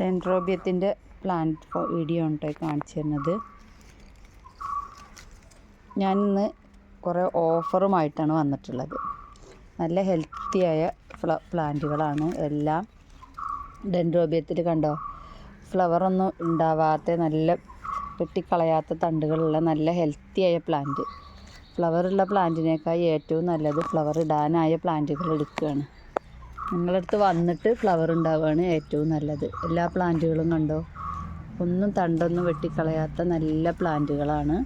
ഡെൻഡ്രോബിയത്തിന്റെ plant video കേട്ടോ കാണിച്ചു തരുന്നത്. ഇന്ന് കുറേ ഓഫറുമായിട്ടാണ് വന്നിട്ടുള്ളത്. നല്ല ഹെൽത്തിയായ ഫ്ല പ്ലാന്റുകളാണ്. എല്ലാം ഡെൻഡ്രോബിയത്തിൽ കണ്ടോ? ഫ്ലവറൊന്നും ഉണ്ടാവാത്ത നല്ല വെട്ടിക്കളയാത്ത തണ്ടുകളുള്ള നല്ല ഹെൽത്തിയായ പ്ലാന്റ്. ഫ്ലവറുള്ള പ്ലാന്റിനേക്കാൾ ഏറ്റവും നല്ലത് ഫ്ലവർ ഇടാനായ പ്ലാന്റുകൾ എടുക്കുകയാണ്. നിങ്ങളടുത്ത് വന്നിട്ട് ഫ്ലവർ ഉണ്ടാവുകയാണ് ഏറ്റവും നല്ലത്. എല്ലാ പ്ലാന്റുകളും കണ്ടോ? ഒന്നും തണ്ടൊന്നും വെട്ടിക്കളയാത്ത നല്ല പ്ലാന്റുകളാണ്.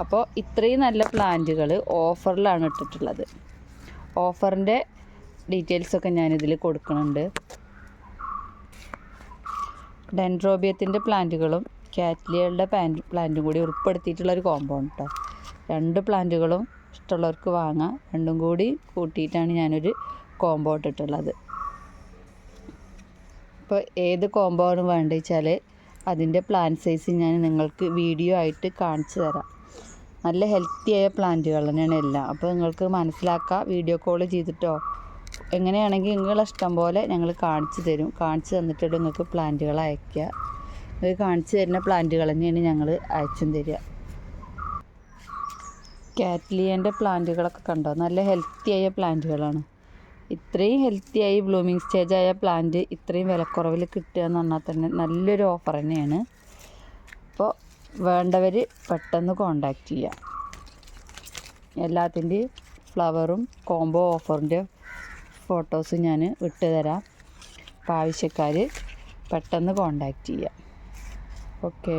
അപ്പോൾ ഇത്രയും നല്ല പ്ലാന്റുകൾ ഓഫറിലാണ് ഇട്ടിട്ടുള്ളത് ഓഫറിന്റെ ഡീറ്റെയിൽസൊക്കെ ഞാനിതിൽ കൊടുക്കുന്നുണ്ട് ഡെൻഡ്രോബിയത്തിന്റെ പ്ലാന്റുകളും കാറ്റ്ലിയകളുടെ പ്ലാന്റ് പ്ലാന്റും കൂടി ഉൾപ്പെടുത്തിയിട്ടുള്ളൊരു കോമ്പൗണ്ട് കേട്ടോ രണ്ട് പ്ലാന്റുകളും ഇഷ്ടമുള്ളവർക്ക് വാങ്ങാം. രണ്ടും കൂടി കൂട്ടിയിട്ടാണ് ഞാനൊരു കോമ്പോ ഇട്ടിട്ടുള്ളത്. ഇപ്പോൾ ഏത് കോംബോ ആണ് വേണ്ടത് വെച്ചാൽ അതിന്റെ പ്ലാന്റ് സൈസ് ഞാൻ നിങ്ങൾക്ക് വീഡിയോ ആയിട്ട് കാണിച്ചു തരാം. നല്ല ഹെൽത്തി ആയ പ്ലാന്റുകൾ തന്നെയാണ് എല്ലാം. അപ്പോൾ നിങ്ങൾക്ക് മനസ്സിലാക്കാം വീഡിയോ കോൾ ചെയ്തിട്ടോ? എങ്ങനെയാണെങ്കിൽ നിങ്ങളെ ഇഷ്ടം പോലെ ഞങ്ങൾ കാണിച്ചു തരും. കാണിച്ചു തന്നിട്ട് നിങ്ങൾക്ക് പ്ലാന്റുകൾ അയക്കുക നിങ്ങൾ കാണിച്ചു തരുന്ന പ്ലാന്റുകൾ തന്നെയാണ് ഞങ്ങൾ അയച്ചും തരിക. കാറ്റ്ലിയന്റെ പ്ലാന്റുകളൊക്കെ കണ്ടോ? നല്ല ഹെൽത്തി ആയ പ്ലാന്റുകളാണ് ഇത്രയും ഹെൽത്തി ആയി ബ്ലൂമിങ് ആയ പ്ലാന്റ് ഇത്രയും വിലക്കുറവിൽ കിട്ടുക എന്ന് പറഞ്ഞാൽ തന്നെ നല്ലൊരു ഓഫർ തന്നെയാണ്. അപ്പോൾ വേണ്ടവർ പെട്ടെന്ന് കോണ്ടാക്ട് ചെയ്യുക എല്ലാത്തിന്റെയും ഫ്ലവറും കോംബോ ഓഫറിന്റെ ഫോട്ടോസ് ഞാൻ വിട്ടുതരാം അപ്പോൾ ആവശ്യക്കാർ പെട്ടെന്ന് കോണ്ടാക്ട് ചെയ്യുക ഓക്കേ